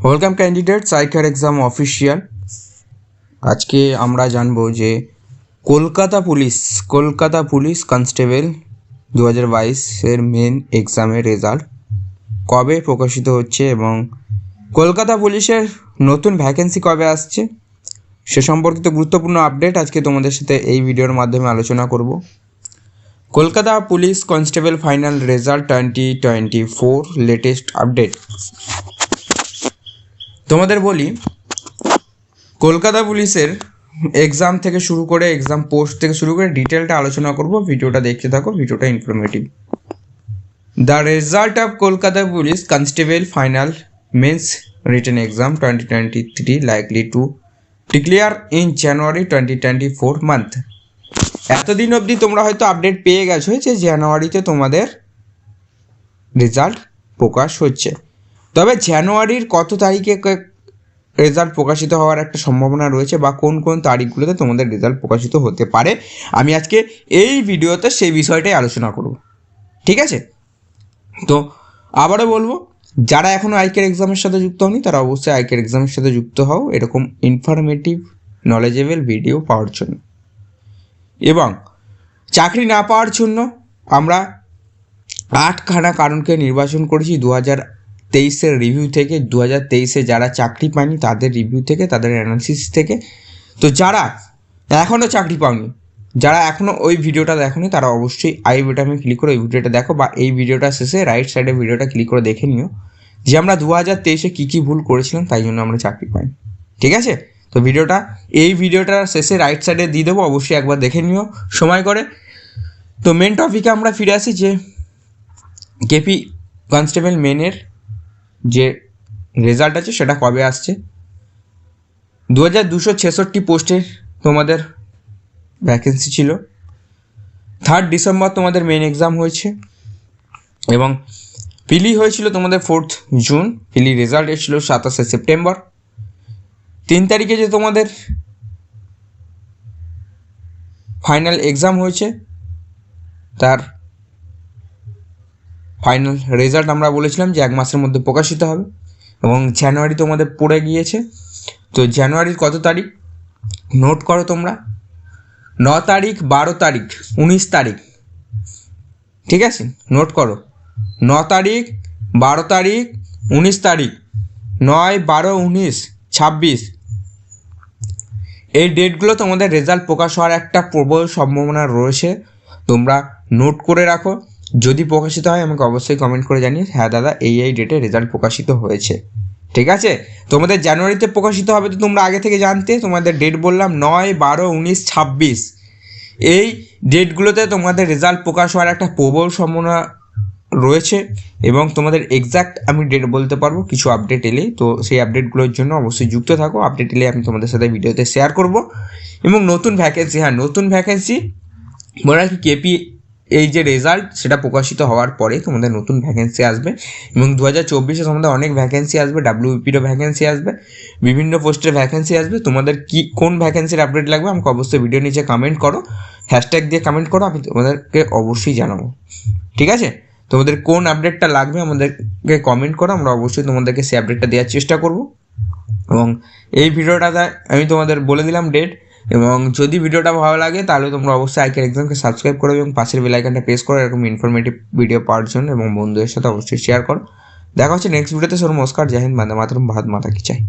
Welcome candidate সাইকার exam official আজকে আমরা জানব যে Kolkata police Kolkata police constable দু হাজার বাইশের মেন এক্সামের রেজাল্ট কবে প্রকাশিত হচ্ছে এবং কলকাতা পুলিশের নতুন ভ্যাকেন্সি কবে আসছে, সে সম্পর্কিত গুরুত্বপূর্ণ আপডেট আজকে তোমাদের সাথে এই ভিডিওর মাধ্যমে আলোচনা করব। Kolkata police constable final result twenty twenty four latest update তোমাদের বলি, কলকাতা পুলিশের এক্সাম থেকে শুরু করে এক্সাম পোস্ট থেকে শুরু করে ডিটেলটা আলোচনা করব, ভিডিওটা দেখতে থাকো, ভিডিওটা informative the result of Kolkata police constable final mains written exam twenty twenty three likely to declare in January twenty twenty four month এতদিন অবধি তোমরা হয়তো আপডেট পেয়ে গেছো যে জানুয়ারিতে তোমাদের রেজাল্ট প্রকাশ হচ্ছে। তবে জানুয়ারির কত তারিখে রেজাল্ট প্রকাশিত হওয়ার একটা সম্ভাবনা রয়েছে বা কোন কোন তারিখগুলোতে তোমাদের রেজাল্ট প্রকাশিত হতে পারে, আমি আজকে এই ভিডিওতে সেই বিষয়টাই আলোচনা করব। ঠিক আছে? তো আবারও বলব, যারা এখনও আইকের এক্সামের সাথে যুক্ত হয়নি তারা অবশ্যই আইকের এক্সামের সাথে যুক্ত হও। এরকম ইনফরমেটিভ নলেজেবল ভিডিও পাওয়ার জন্য। এবং চাকরি না পাওয়ার জন্য আমরা আটখানা কারণকে নির্বাচন করেছি দু হাজার তেইশের রিভিউ থেকে দু হাজার তেইশে যারা চাকরি পায়নি, তাদের রিভিউ থেকে, তাদের অ্যানালিসিস থেকে। তো যারা এখনও চাকরি পাওনি, যারা এখনও ওই ভিডিওটা দেখোনি, তারা অবশ্যই আই বাটনে ক্লিক করে ওই ভিডিওটা দেখো বা এই ভিডিওটা শেষে রাইট সাইডে ভিডিওটা ক্লিক করে দেখে নিও যে আমরা দু হাজার তেইশে কী কী ভুল করেছিলাম, তাই জন্য আমরা চাকরি পাইনি। ঠিক আছে? তো ভিডিওটা এই ভিডিওটা শেষে রাইট সাইডে দিয়ে দেবো, অবশ্যই একবার দেখে নিও। সময় করে। তো মেন টপিকে আমরা ফিরে আসি যে কেপি কনস্টেবল মেনের যে রেজাল্ট আছে সেটা কবে আসছে? দু হাজার দুশো ছেষট্টি পোস্টের তোমাদের ভ্যাকেন্সি ছিল। থার্ড ডিসেম্বর তোমাদের মেন এক্সাম হয়েছে এবং পিলি হয়েছিল তোমাদের ফোর্থ জুন পিলি রেজাল্ট এসেছিল সাতাশে সেপ্টেম্বর তিন তারিখে যে তোমাদের ফাইনাল এক্সাম হয়েছে, তার ফাইনাল রেজাল্ট আমরা বলেছিলাম যে এক মাসের মধ্যে প্রকাশিত হবে। এবং জানুয়ারি তোমাদের পড়ে গিয়েছে। তো জানুয়ারির কত তারিখ? নোট করো তোমরা। ন তারিখ, বারো তারিখ, উনিশ তারিখ। ঠিক আছে? নোট করো। ন তারিখ, বারো তারিখ, উনিশ তারিখ। নয়, বারো, উনিশ, ছাব্বিশ। এই ডেটগুলো তোমাদের রেজাল্ট প্রকাশ হওয়ার একটা প্রবল সম্ভাবনা রয়েছে। তোমরা নোট করে রাখো। যদি প্রকাশিত হয়, আমাকে অবশ্যই কমেন্ট করে জানিয়ে হ্যাঁ দাদা এই এই ডেটে রেজাল্ট প্রকাশিত হয়েছে। ঠিক আছে? তোমাদের জানুয়ারিতে প্রকাশিত হবে তো তোমরা আগে থেকে জানতে। তোমাদের ডেট বললাম নয়, বারো, উনিশ, ছাব্বিশ। এই ডেটগুলোতে তোমাদের রেজাল্ট প্রকাশ হওয়ার একটা প্রবল সম্ভাবনা রয়েছে এবং তোমাদের এক্স্যাক্ট আমি ডেট বলতে পারব, কিছু আপডেট এলেই। তো সেই আপডেটগুলোর জন্য অবশ্যই যুক্ত থাকো। আপডেট এলে আমি তোমাদের সাথে ভিডিওতে শেয়ার করব। এবং নতুন ভ্যাকেন্সি হ্যাঁ নতুন ভ্যাকেন্সি বলে রাখি কেপি এই যে রেজাল্ট সেটা প্রকাশিত হওয়ার পরে তোমাদের নতুন ভ্যাকেন্সি আসবে এবং দু হাজার চব্বিশে তোমাদের অনেক ভ্যাকেন্সি আসবে ডাব্লিউপিরও ভ্যাকেন্সি আসবে, বিভিন্ন পোস্টের ভ্যাকেন্সি আসবে। তোমাদের কি, কোন ভ্যাকেন্সির আপডেট লাগবে আমাকে অবশ্যই ভিডিও নিচে কমেন্ট করো। হ্যাশট্যাগ দিয়ে কমেন্ট করো, আমি তোমাদেরকে অবশ্যই জানাব। ঠিক আছে? তোমাদের কোন আপডেটটা লাগবে আমাদেরকে কমেন্ট করো, আমরা অবশ্যই তোমাদেরকে সেই আপডেটটা দেওয়ার চেষ্টা করব। এবং এই ভিডিওটাতে আমি তোমাদের বলে দিলাম ডেট এবং যদি ভিডিওটা ভালো লাগে, তাহলে তোমরা অবশ্যই আইকের এক্সামকে সাবস্ক্রাইব করো এবং পাশের বেলাইকানটা প্রেস করো, এরকম ইনফরমেটিভ ভিডিও পাওয়ার জন্য এবং বন্ধুদের সাথে অবশ্যই শেয়ার করো। দেখা হচ্ছে নেক্সট ভিডিওতে সর নমস্কার। জাহিন বান্দা মাতরম। ভারত মাতা কি চাই?